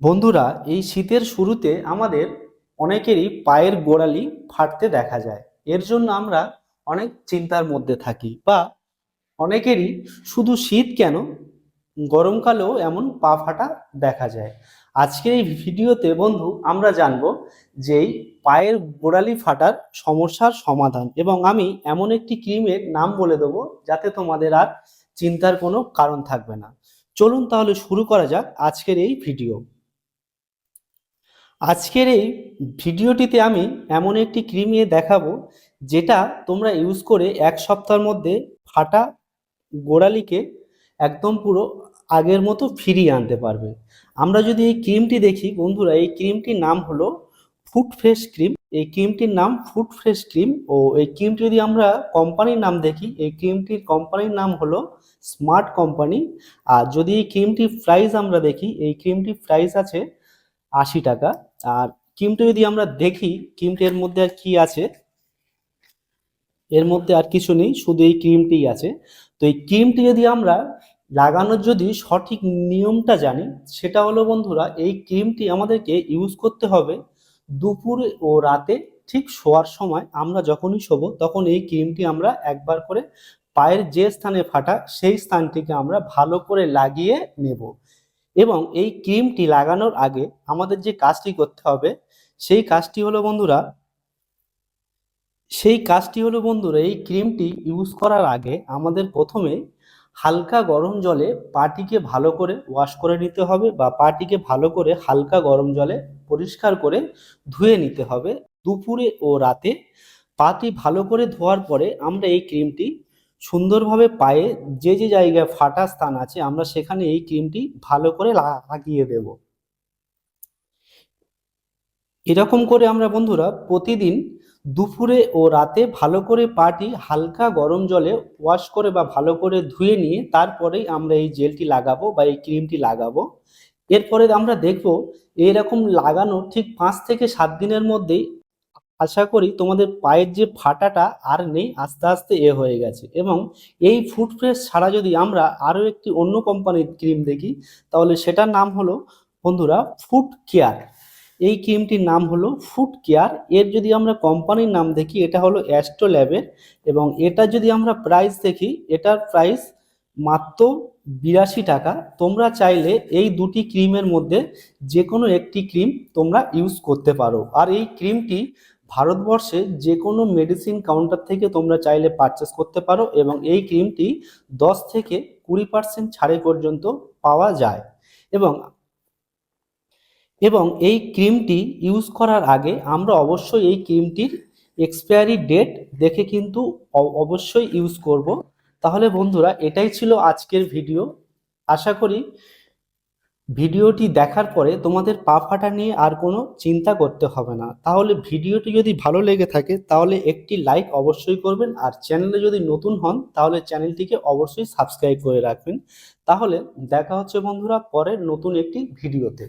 বন্ধুরা, এই শীতের শুরুতে আমাদের অনেকেরই পায়ের গোড়ালি ফাটতে দেখা যায়। এর জন্য আমরা অনেক চিন্তার মধ্যে থাকি বা অনেকেরই শুধু শীত কেন গরমকালেও এমন পা ফাটা দেখা যায়। আজকের এই ভিডিওতে বন্ধু, আমরা জানব যে এই পায়ের গোড়ালি ফাটার সমস্যার সমাধান এবং আমি এমন একটি ক্রিমের নাম বলে দেবো যাতে তোমাদের আর চিন্তার কোনো কারণ থাকবে না। চলুন তাহলে শুরু করা যাক আজকের এই ভিডিও। আজকের এই ভিডিওটিতে আমি এমন একটি ক্রিম নিয়ে দেখাবো, যেটা তোমরা ইউজ করে এক সপ্তাহের মধ্যে ফাটা গোড়ালিকে একদম পুরো আগের মতো ফিরিয়ে আনতে পারবে। আমরা যদি এই ক্রিমটি দেখি, বন্ধুরা, এই ক্রিমটির নাম হলো ফুড ফ্রেশ ক্রিম এই ক্রিমটির নাম ফুড ফ্রেশ ক্রিম ও এই ক্রিমটি যদি আমরা কোম্পানির নাম দেখি, এই ক্রিমটির কোম্পানির নাম হলো স্মার্ট কোম্পানি আর যদি এই ক্রিমটির প্রাইস আমরা দেখি, এই ক্রিমটির প্রাইস আছে আশি টাকা। আর ক্রিমটা যদি আমরা দেখি ক্রিমটির মধ্যে আর কি আছে? এর মধ্যে আর কিছু নেই, শুধু এই ক্রিমটিই আছে। তো এই ক্রিমটি যদি আমরা লাগানোর যদি সঠিক নিয়মটা জানি, সেটা হলো বন্ধুরা, এই ক্রিমটি আমাদেরকে ইউজ করতে হবে দুপুরে ও রাতে ঠিক শোয়ার সময়। আমরা যখনই শোবো, তখন এই ক্রিমটি আমরা একবার করে পায়ের যে স্থানে ফাটা, সেই স্থানটিকে আমরা ভালো করে লাগিয়ে নেব। এবং এই ক্রিমটি লাগানোর আগে আমাদের যে কাজটি করতে হবে, সেই কাজটি হলো বন্ধুরা, সেই কাজটি হলো বন্ধুরা, এই ক্রিমটি ইউজ করার আগে আমাদের প্রথমে হালকা গরম জলে পাটিকে ভালো করে ওয়াশ করে নিতে হবে বা পাটিকে ভালো করে হালকা গরম জলে পরিষ্কার করে ধুয়ে নিতে হবে। দুপুরে ও রাতে পাটি ভালো করে ধোয়ার পরে আমরা এই ক্রিমটি সুন্দরভাবে পায়ে যে যে জায়গায় ফাটা স্থান আছে, আমরা সেখানে এই ক্রিমটি ভালো করে লাগিয়ে দেব। এরকম করে আমরা বন্ধুরা প্রতিদিন দুপুরে ও রাতে ভালো করে পাটি হালকা গরম জলে ওয়াশ করে বা ভালো করে ধুয়ে নিয়ে তারপরেই আমরা এই জেলটি লাগাবো বা এই ক্রিমটি লাগাবো। এরপরে আমরা দেখব এরকম লাগানো ঠিক পাঁচ থেকে সাত দিনের মধ্যেই আশা করি তোমাদের পায়ের যে ফাটাটা আর নেই, আস্তে আস্তে এ হয়ে গেছে। এবং এই ফুড ছাড়া যদি আমরা আরও একটি অন্য কোম্পানির ক্রিম দেখি, তাহলে সেটার নাম হলো, বন্ধুরা ফুড কেয়ার এই ক্রিমটির নাম হলো ফুড কেয়ার এর যদি আমরা কোম্পানির নাম দেখি, এটা হলো অ্যাস্ট্রো ল্যাবের এবং এটা যদি আমরা প্রাইস দেখি, এটার প্রাইস মাত্র বিরাশি টাকা। তোমরা চাইলে এই দুটি ক্রিমের মধ্যে যে কোনো একটি ক্রিম তোমরা ইউজ করতে পারো। আর এই ক্রিমটি ভারতবর্ষে যে কোনো মেডিসিন কাউন্টার থেকে তোমরা চাইলে পারচেস করতে পারো এবং এই ক্রিমটি দশ থেকে কুড়ি পার্সেন্ট ছাড়ে পর্যন্ত পাওয়া যায়। এবং এবং এই ক্রিমটি ইউজ করার আগে আমরা অবশ্যই এই ক্রিমটির এক্সপায়ারি ডেট দেখে কিন্তু অবশ্যই ইউজ করব। তাহলে বন্ধুরা, এটাই ছিল আজকের ভিডিও আশা করি ভিডিওটি দেখার পরে তোমাদের পা ফাটা নিয়ে আর কোনো চিন্তা করতে হবে না। তাহলে ভিডিওটি যদি ভালো লেগে থাকে, তাহলে একটি লাইক অবশ্যই করবেন আর চ্যানেলে যদি নতুন হন, তাহলে চ্যানেলটিকে অবশ্যই সাবস্ক্রাইব করে রাখবেন। তাহলে দেখা হচ্ছে বন্ধুরা পরের নতুন একটি ভিডিওতে।